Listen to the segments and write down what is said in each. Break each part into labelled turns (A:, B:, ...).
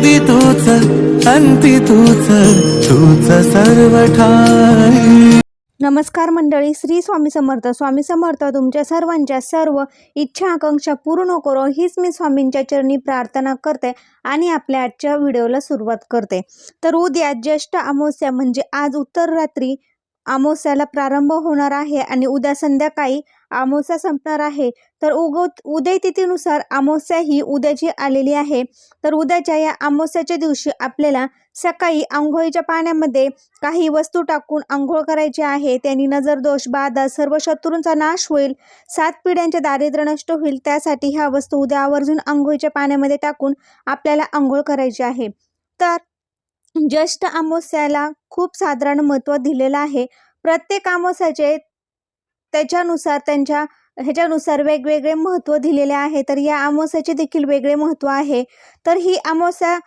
A: आधी तूच अंती तूच तूच सर्व ठाई.
B: नमस्कार मंडळी श्री स्वामी समर्थ. स्वामी समर्थ तुमच्या सर्वांच्या सर्व इच्छा आकांक्षा पूर्ण करो. हीच मी स्वामींच्या चरणी प्रार्थना करते आणि आपल्या आजच्या व्हिडिओला सुरुवात करते. तर उद्या ज्येष्ठ अमावस्या म्हणजे आज उत्तर रात्री अमावस्याला प्रारंभ होणार आहे आणि उद्या संध्याकाळी अमावस्या संपणार आहे. तर उग उदय तिथीनुसार अमावस्या ही उद्याची आलेली आहे. तर उद्याच्या या अमावस्याच्या दिवशी आपल्याला सकाळी आंघोळीच्या पाण्यामध्ये काही वस्तू टाकून आंघोळ करायची आहे. त्यांनी नजरदोष बाधा सर्व शत्रूंचा नाश होईल. सात पिढ्यांचे दारिद्र्य नष्ट होईल. त्यासाठी ह्या वस्तू उद्या आवर्जून आंघोळीच्या पाण्यामध्ये टाकून आपल्याला आंघोळ करायची आहे. तर ज्येष्ठ अमावस्याला खूप साधारण महत्त्व दिलेलं आहे. प्रत्येक अमावस्याचे त्याच्यानुसार त्यांच्या ह्याच्यानुसार वेगवेगळे महत्त्व दिलेले आहे. तर या अमावस्याचे देखील वेगळे महत्त्व आहे. तर ही अमावस्या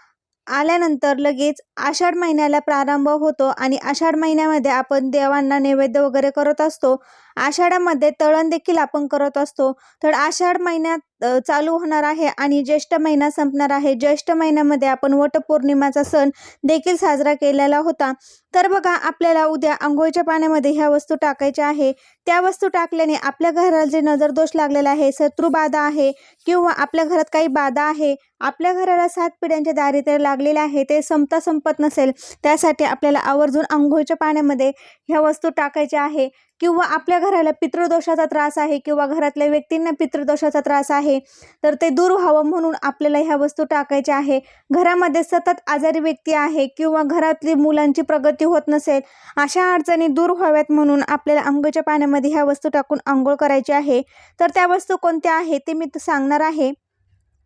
B: आल्यानंतर लगेच आषाढ महिन्याला प्रारंभ होतो आणि आषाढ महिन्यामध्ये आपण देवांना नैवेद्य वगैरे करत असतो. आषाढामध्ये तळण देखील आपण करत असतो. तर आषाढ महिन्यात चालू होणार आहे आणि ज्येष्ठ महिना संपणार आहे. ज्येष्ठ महिन्यामध्ये आपण वटपौर्णिमाचा सण देखील साजरा केलेला होता. तर बघा आपल्याला उद्या आंघोळीच्या पाण्यामध्ये ह्या वस्तू टाकायच्या आहे. त्या वस्तू टाकल्याने आपल्या घराला जे नजरदोष लागलेला आहे शत्रुबाधा आहे किंवा आपल्या घरात काही बाधा आहे आपल्या घराला सात पिढ्यांचे दारिद्र्य लागलेले आहे ते संपता संपत नसेल त्यासाठी आपल्याला आवर्जून आंघोळीच्या पाण्यामध्ये ह्या वस्तू टाकायच्या आहे. किंवा आपल्या घराला पितृदोषाचा त्रास आहे किंवा घरातल्या व्यक्तींना पितृदोषाचा त्रास आहे तर ते दूर व्हावं म्हणून आपल्याला ह्या वस्तू टाकायच्या आहे. घरामध्ये सतत आजारी व्यक्ती आहे किंवा घरातली मुलांची प्रगती होत नसेल अशा अडचणी दूर व्हाव्यात म्हणून आपल्याला आंघोळीच्या पाण्यामध्ये ह्या वस्तू टाकून आंघोळ करायची आहे. तर त्या वस्तू कोणत्या आहे ते मी सांगणार आहे.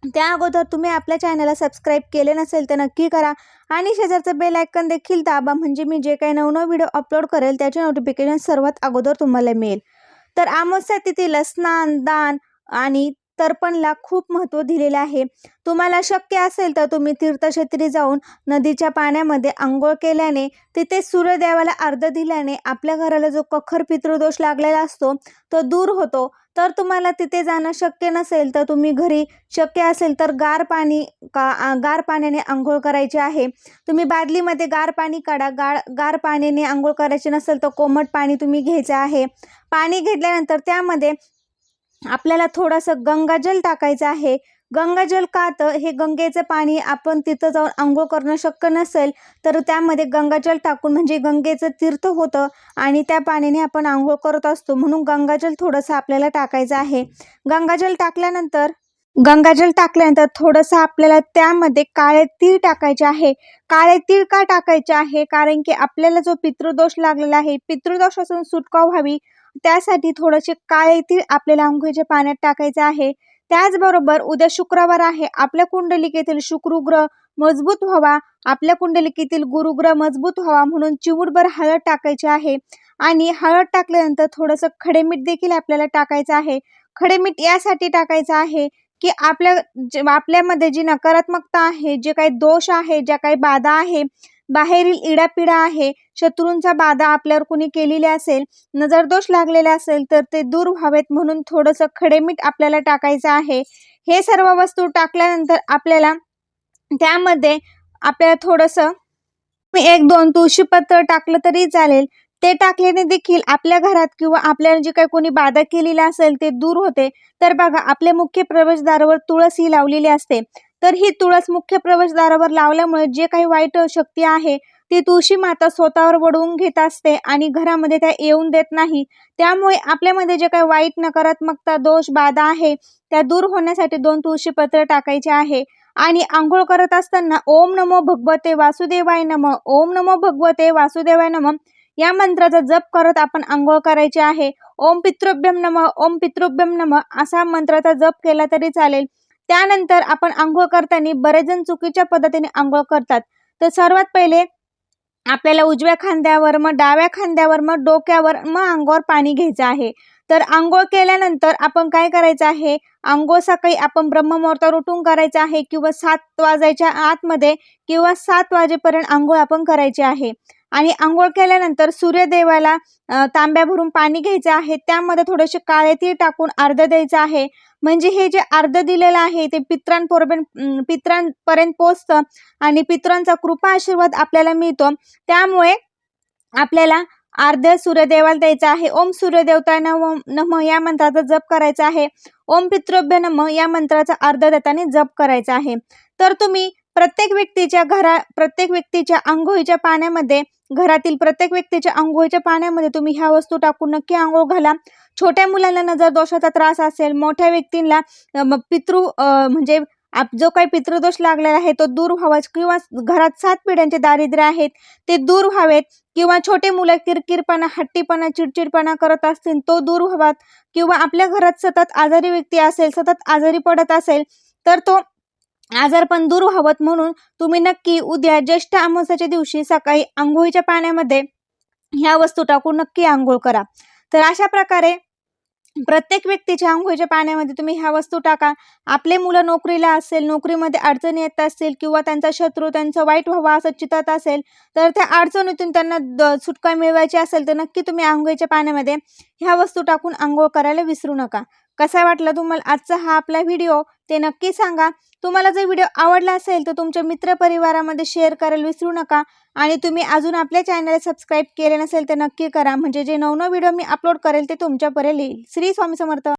B: त्या अगोदर तुम्ही आपल्या चॅनलला सबस्क्राईब केले नसेल तर नक्की करा. आणि शेजारचं बेल आयकन देखील दाबा म्हणजे मी जे काही नवनव व्हिडिओ अपलोड करेल त्याचे नोटिफिकेशन सर्वात अगोदर तुम्हाला मिळेल. तर अमावस्या तिथीला स्नान दान आणि तर्पणला खूप महत्त्व दिलेलं आहे. तुम्हाला शक्य असेल तर तुम्ही तीर्थक्षेत्री जाऊन नदीच्या पाण्यामध्ये आंघोळ केल्याने तिथे सूर्यदेवाला अर्ध दिल्याने आपल्या घराला जो कखर पितृदोष लागलेला असतो तो दूर होतो. तर तुम्हाला तिथे जाणं शक्य नसेल तर तुम्ही घरी शक्य असेल तर गार पाणी का गार पाण्याने आंघोळ करायची आहे. तुम्ही बादलीमध्ये गार पाणी काढा. गार गार पाण्याने आंघोळ करायचे नसेल तर कोमट पाणी तुम्ही घ्यायचं आहे. पाणी घेतल्यानंतर त्यामध्ये आपल्याला थोडंसं गंगाजल टाकायचं आहे. गंगाजल का तर? हे गंगेचं पाणी आपण तिथं जाऊन आंघोळ करणं शक्य नसेल तर त्यामध्ये गंगाजल टाकून म्हणजे गंगेचं तीर्थ होतं आणि त्या पाण्याने आपण आंघोळ करत असतो. म्हणून गंगाजल थोडंसं आपल्याला टाकायचं आहे. गंगाजल टाकल्यानंतर गंगाजल टाकल्यानंतर थोडंसं आपल्याला त्यामध्ये काळे तीळ टाकायचे आहे. काळे तीळ का टाकायचे आहे? कारण की आपल्याला जो पितृदोष लागलेला आहे पितृदोषापासून सुटका व्हावी त्यासाठी थोडेसे काळे तीळ आपल्याला अंघोळीच्या पाण्यात टाकायचे आहे. त्याचबरोबर उद्या शुक्रवार आहे. आपल्या कुंडलिकेतील शुक्रग्रह मजबूत व्हावा. आपल्या कुंडलिकेतील गुरुग्रह मजबूत व्हावा म्हणून चिमूटभर हळद टाकायची आहे. आणि हळद टाकल्यानंतर थोडंसं खडेमीठ देखील आपल्याला टाकायचं आहे. खडेमीठ यासाठी टाकायचं आहे की आपल्या आपल्यामध्ये जी नकारात्मकता आहे जे काही दोष आहे ज्या काही बाधा आहे बाहेरील इडापिडा आहे शत्रूंचा बाधा आपल्यावर कुणी केलेली असेल नजरदोष लागलेला असेल तर ते दूर व्हावेत म्हणून थोडंसं खडेमीठ आपल्याला टाकायचं आहे. हे सर्व वस्तू टाकल्यानंतर आपल्याला त्यामध्ये आपल्याला थोडंसं एक दोन तुळशीपत्र टाकलं तरी चालेल. ते टाकल्याने देखील आपल्या घरात किंवा आपल्याला जे काही कोणी बाधा केलेली असेल ते दूर होते. तर बघा आपल्या मुख्य प्रवेशद्वारावर तुळस ही लावलेली असते. तर ही तुळस मुख्य प्रवेशद्वारावर लावल्यामुळे जे काही वाईट शक्ती आहे ती तुळशी माता स्वतःवर वडवून घेत असते आणि घरामध्ये त्या येऊन देत नाही. त्यामुळे आपल्यामध्ये जे काही वाईट नकारात्मकता दोष बाधा आहे त्या दूर होण्यासाठी दोन तुळशीपत्र टाकायचे आहे. आणि आंघोळ करत असताना ओम नमो भगवते वासुदेवाय नम ओम नमो भगवते वासुदेवाय नम या मंत्राचा जप करत आपण आंघोळ करायची आहे. ओम पितृभ्यम नम ओम पितृभ्यम नम असा मंत्राचा जप केला तरी चालेल. त्यानंतर आपण आंघोळ करताना बरेच जण चुकीच्या पद्धतीने आंघोळ करतात. तर सर्वात पहिले आपल्याला उजव्या खांद्यावर मग डाव्या खांद्यावर मग डोक्यावर मग अंगावर पाणी घ्यायचं आहे. तर आंघोळ केल्यानंतर आपण काय करायचं आहे? आंघोळ सकाळी आपण ब्रह्ममुहूर्तावर उठून करायचं आहे किंवा सात वाजायच्या आतमध्ये किंवा सात वाजेपर्यंत आंघोळ आपण करायची आहे. आणि आंघोळ केल्यानंतर सूर्यदेवाला तांब्या भरून पाणी घ्यायचं आहे. त्यामध्ये थोडेसे काळे तीळ टाकून अर्ध द्यायचं आहे. म्हणजे हे जे अर्ध दिलेलं आहे ते पित्रांपर्यंत पित्रांपर्यंत पोचतं आणि पित्रांचा कृपा आशीर्वाद आपल्याला मिळतो. त्यामुळे आपल्याला अर्ध सूर्यदेवाला द्यायचं आहे. ओम सूर्यदेवताय नम नम या मंत्राचा जप करायचा आहे. ओम पितृभ्य नम या मंत्राचा अर्ध देताना जप करायचा आहे. तर तुम्ही प्रत्येक व्यक्तीच्या घरा प्रत्येक व्यक्तीच्या आंघोळीच्या पाण्यामध्ये घरातील प्रत्येक व्यक्तीच्या आंघोळीच्या पाण्यामध्ये तुम्ही ह्या वस्तू टाकून नक्की आंघोळ घाला. छोट्या मुलांना नजर दोषाचा त्रास असेल मोठ्या व्यक्तींना पितृ म्हणजे आप जो काही पितृदोष लागलेला आहे तो दूर व्हावा किंवा घरात सात पिढ्यांचे दारिद्र्य आहेत ते दूर व्हावेत किंवा छोटे मुलं किरकिरपणा हट्टीपणा चिडचिडपणा करत असतील तो दूर व्हावात किंवा आपल्या घरात सतत आजारी व्यक्ती असेल सतत आजारी पडत असेल तर तो आजारपण दूर व्हावत म्हणून तुम्ही नक्की उद्या ज्येष्ठ अमावस्याच्या दिवशी सकाळी आंघोळीच्या पाण्यामध्ये ह्या वस्तू टाकून नक्की आंघोळ करा. तर अशा प्रकारे प्रत्येक व्यक्तीच्या आंघोळीच्या पाण्यामध्ये तुम्ही ह्या वस्तू टाका. आपले मुलं नोकरीला असेल नोकरीमध्ये अडचणी येत असतील किंवा त्यांचा शत्रू त्यांचं वाईट व्हावा असं चितत असेल तर त्या अडचणीतून त्यांना द सुटका मिळवायची असेल तर नक्की तुम्ही आंघोळीच्या पाण्यामध्ये ह्या वस्तू टाकून आंघोळ करायला विसरू नका. कसा वाटला तुम्हाला आजचा हा आपला व्हिडिओ? ते नक्की सांगा. तुम्हाला जर व्हिडिओ आवडला असेल तर तुमच्या मित्रपरिवारामध्ये शेअर करायला विसरू नका. आणि तुम्ही अजून आपल्या चॅनल सबस्क्राईब केले नसेल तर नक्की करा. म्हणजे जे नवनव व्हिडिओ मी अपलोड करेल ते तुमच्यापर्यंत येईल. श्री स्वामी समर्थ.